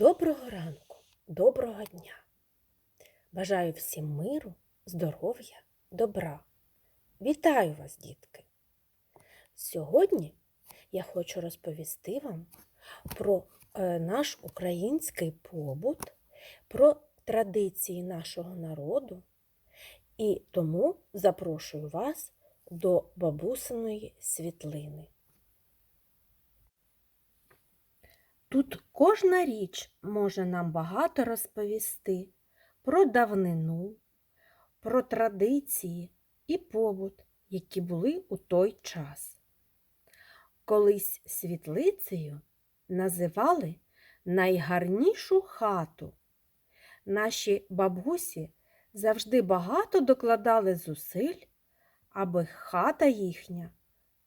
Доброго ранку, доброго дня. Бажаю всім миру, здоров'я, добра. Вітаю вас, дітки! Сьогодні я хочу розповісти вам про е, наш український побут, про традиції нашого народу і тому запрошую вас до бабусиної світлини. Тут кожна річ може нам багато розповісти про давнину, про традиції і побут, які були у той час. Колись світлицею називали найгарнішу хату. Наші бабусі завжди багато докладали зусиль, аби хата їхня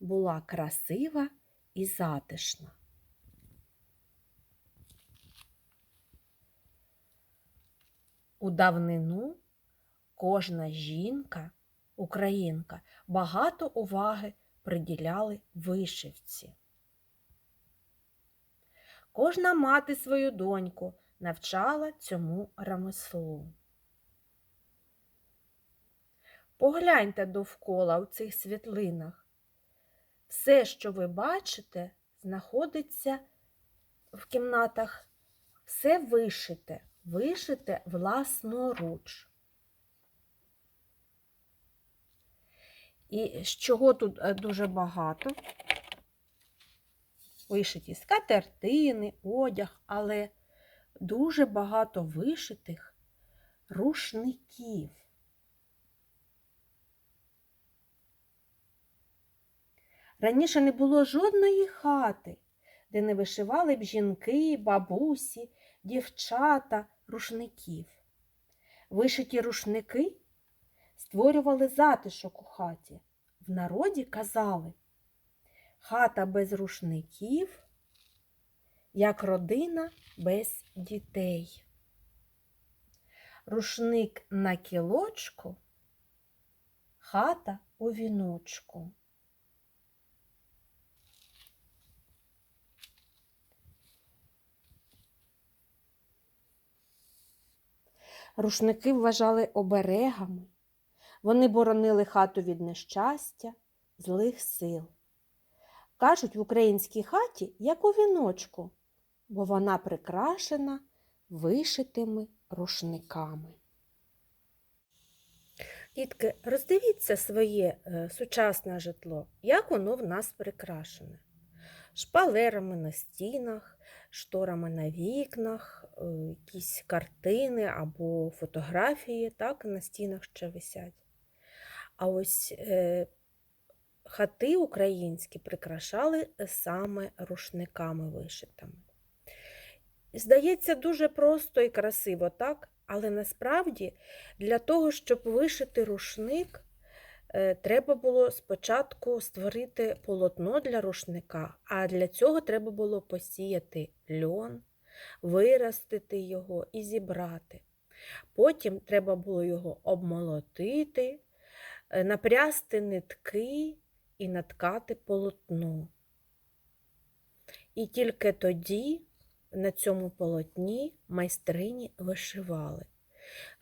була красива і затишна. У давнину кожна жінка, українка, багато уваги приділяли вишивці. Кожна мати свою доньку навчала цьому ремеслу. Погляньте довкола у цих світлинах. Все, що ви бачите, знаходиться в кімнатах, все вишите вишите власноруч. І з чого тут е, дуже багато? Вишиті скатертини, одяг, але дуже багато вишитих рушників. Раніше не було жодної хати, де не вишивали б жінки, бабусі, дівчата, рушників. Вишиті рушники створювали затишок у хаті. В народі казали хата без рушників, як родина без дітей. Рушник на кілочку, хата у віночку. Рушники вважали оберегами. Вони боронили хату від нещастя, злих сил. Кажуть, в українській хаті, як у віночку, бо вона прикрашена вишитими рушниками. Дітки, роздивіться своє е, сучасне житло, як воно в нас прикрашене. Шпалерами на стінах, шторами на вікнах, е, якісь картини або фотографії так, на стінах ще висять. А ось е, хати українські прикрашали саме рушниками вишитими. Здається, дуже просто і красиво, так? Але насправді для того, щоб вишити рушник, Е, треба було спочатку створити полотно для рушника, а для цього треба було посіяти льон, виростити його і зібрати. Потім треба було його обмолотити, е, напрясти нитки і наткати полотно. І тільки тоді на цьому полотні майстрині вишивали.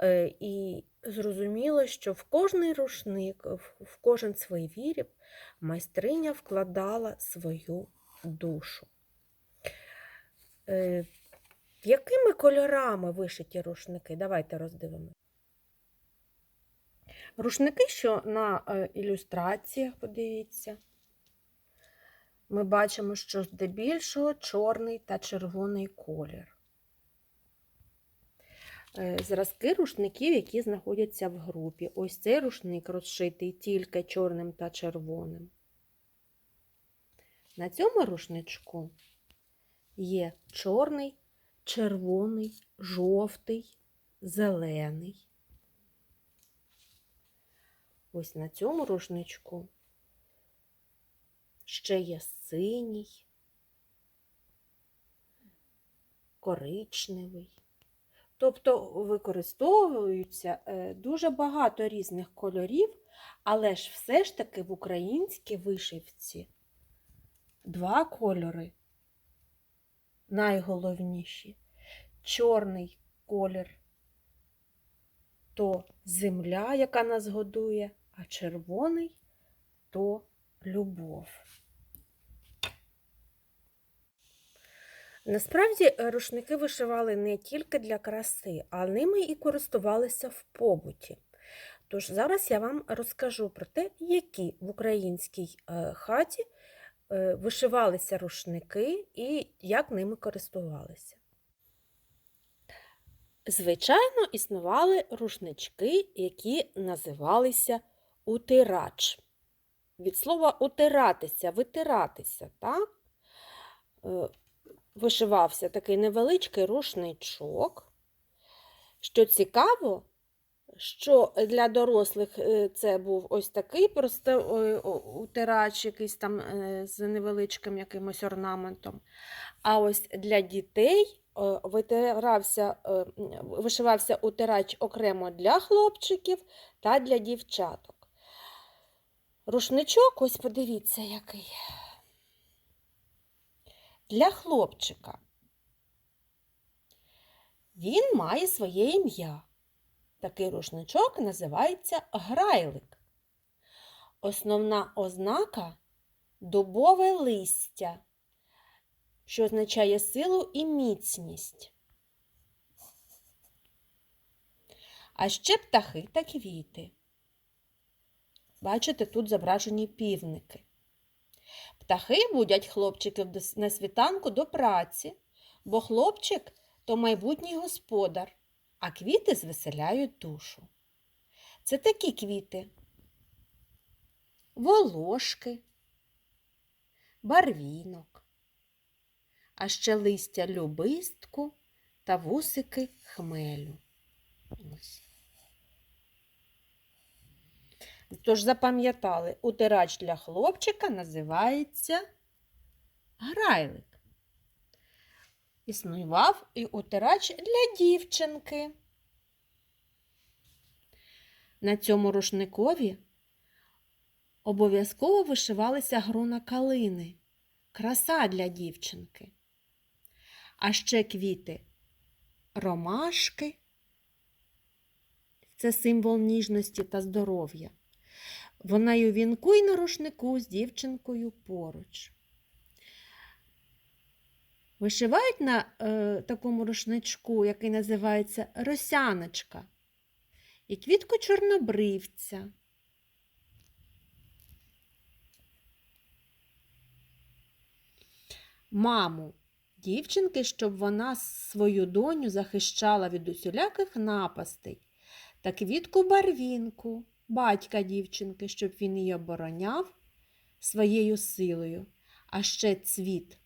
Е, і зрозуміло, що в кожний рушник, в кожен свій віріб майстриня вкладала свою душу. Е, якими кольорами вишиті рушники? Давайте роздивимося. Рушники, що на е, ілюстраціях, подивіться, ми бачимо, що здебільшого чорний та червоний колір. Е, зразки рушників, які знаходяться в групі. Ось цей рушник розшитий тільки чорним та червоним. На цьому рушничку є чорний, червоний, жовтий, зелений. Ось на цьому рушничку ще є синій, коричневий. Тобто використовуються е, дуже багато різних кольорів, але ж все ж таки в українській вишивці два кольори найголовніші чорний колір то земля, яка нас годує, а червоний то любов. Насправді е, рушники вишивали не тільки для краси, а ними і користувалися в побуті. Тож зараз я вам розкажу про те, які в українській е, хаті е, вишивалися рушники і як ними користувалися. Звичайно, існували рушнички, які називалися утирач. Від слова утиратися, витиратися, так? Вишивався такий невеличкий рушничок. Що цікаво, що для дорослих е, це був ось такий просто утирач, якийсь там е, з невеличким якимось орнаментом. А ось для дітей е, витирався, вишивався утирач окремо для хлопчиків та для дівчаток. Рушничок, ось подивіться, який. Для хлопчика. Він має своє ім'я. Такий рушничок називається грайлик. Основна ознака дубове листя, що означає силу і міцність. А ще птахи та квіти. Бачите, тут зображені півники. Птахи будять хлопчиків на світанку до праці, бо хлопчик то майбутній господар, а квіти звеселяють душу. Це такі квіти: волошки, барвінок, а ще листя любистку та вусики хмелю. Тож запам'ятали, утирач для хлопчика називається грайлик. Існував і утирач для дівчинки. На цьому рушникові обов'язково вишивалися грона калини, краса для дівчинки. А ще квіти ромашки. Це символ ніжності та здоров'я. Вона й у вінку й на рушнику з дівчинкою поруч. Вишивають на е, такому рушничку, який називається росяночка, і квітку чорнобривця. Маму дівчинки, щоб вона свою доню захищала від усіляких напастей, та квітку барвінку, батька дівчинки, щоб він її обороняв своєю силою, а ще цвіт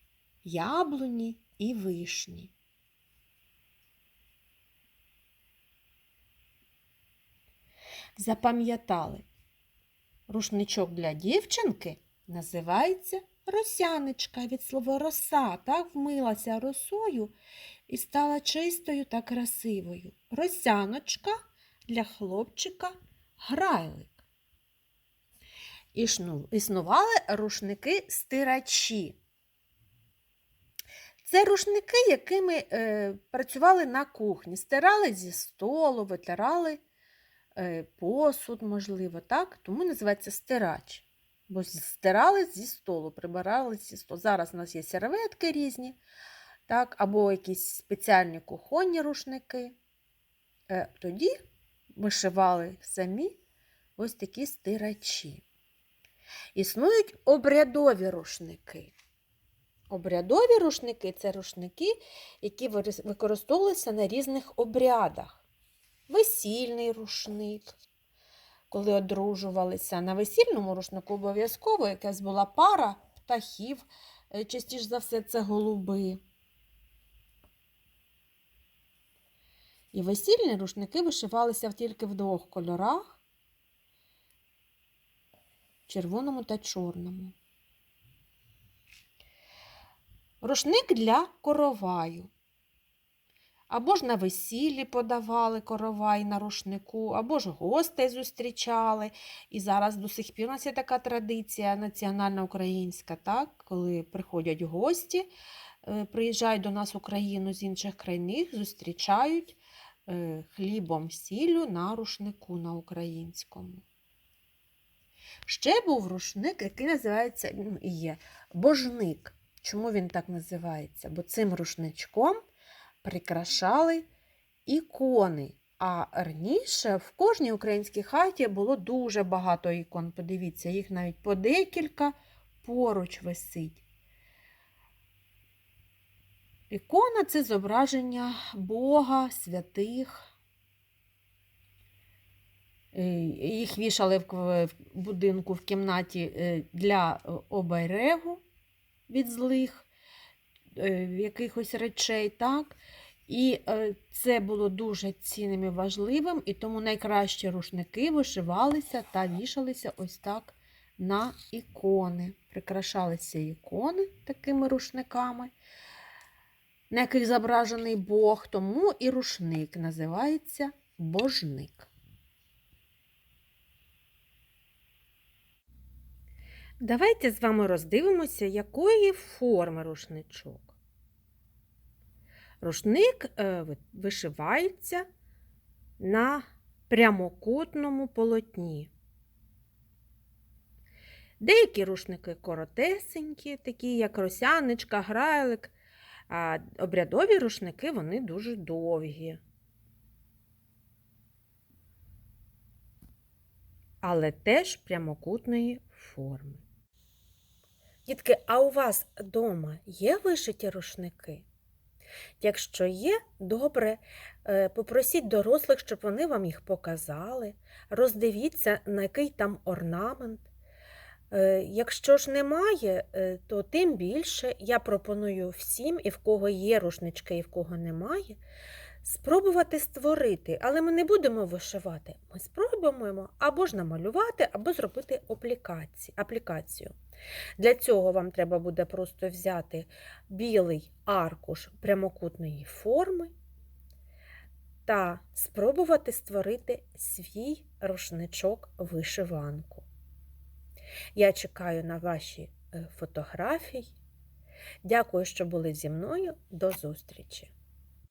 яблуні і вишні. Запам'ятали, рушничок для дівчинки називається росяничка від слова роса, так вмилася росою і стала чистою та красивою. Росяночка для хлопчика грайлик. Існували рушники стирачі. Це рушники, якими е, працювали на кухні, стирали зі столу, витирали е, посуд, можливо, так? Тому називається стирач. Бо стирали зі столу, прибирали зі столу. Зараз у нас є серветки різні, так? або якісь спеціальні кухонні рушники. Е, тоді вишивали самі ось такі стирачі. Існують обрядові рушники. Обрядові рушники це рушники, які використовувалися на різних обрядах. Весільний рушник, коли одружувалися. На весільному рушнику обов'язково якась була пара птахів, е, частіше за все це голуби. І весільні рушники вишивалися тільки в двох кольорах червоному та чорному. Рушник для короваю. Або ж на весіллі подавали коровай на рушнику, або ж гостей зустрічали. І зараз до сих пір у нас є така традиція національна українська, так? коли приходять гості, е, приїжджають до нас в Україну з інших країн, зустрічають хлібом сіллю на рушнику на українському. Ще був рушник, який називається ну, є божник. Чому він так називається? Бо цим рушничком прикрашали ікони. А раніше в кожній українській хаті було дуже багато ікон. Подивіться, їх навіть по декілька поруч висить. Ікона це зображення Бога, святих. Е, Їх вішали в будинку в кімнаті е, для е, оберегу від злих якихось речей, так? І це було дуже цінним і важливим, і тому найкращі рушники вишивалися та вішалися ось так на ікони. Прикрашалися ікони такими рушниками, на яких зображений Бог, тому і рушник називається божник. Давайте з вами роздивимося, якої форми рушничок. Рушник е, вишивається на прямокутному полотні. Деякі рушники коротесенькі, такі як росяничка, грайлик, а обрядові рушники вони дуже довгі. Але теж прямокутної форми. Дітки, а у вас вдома є вишиті рушники? Якщо є, добре, е, попросіть дорослих, щоб вони вам їх показали. Роздивіться, на який там орнамент. Е, Якщо ж немає, е, то тим більше я пропоную всім, і в кого є рушнички, і в кого немає, спробувати створити. Але ми не будемо вишивати. Ми спробуємо або ж намалювати, або зробити аплікацію. Для цього вам треба буде просто взяти білий аркуш прямокутної форми та спробувати створити свій рушничок вишиванку. Я чекаю на ваші е, фотографії. Дякую, що були зі мною. До зустрічі!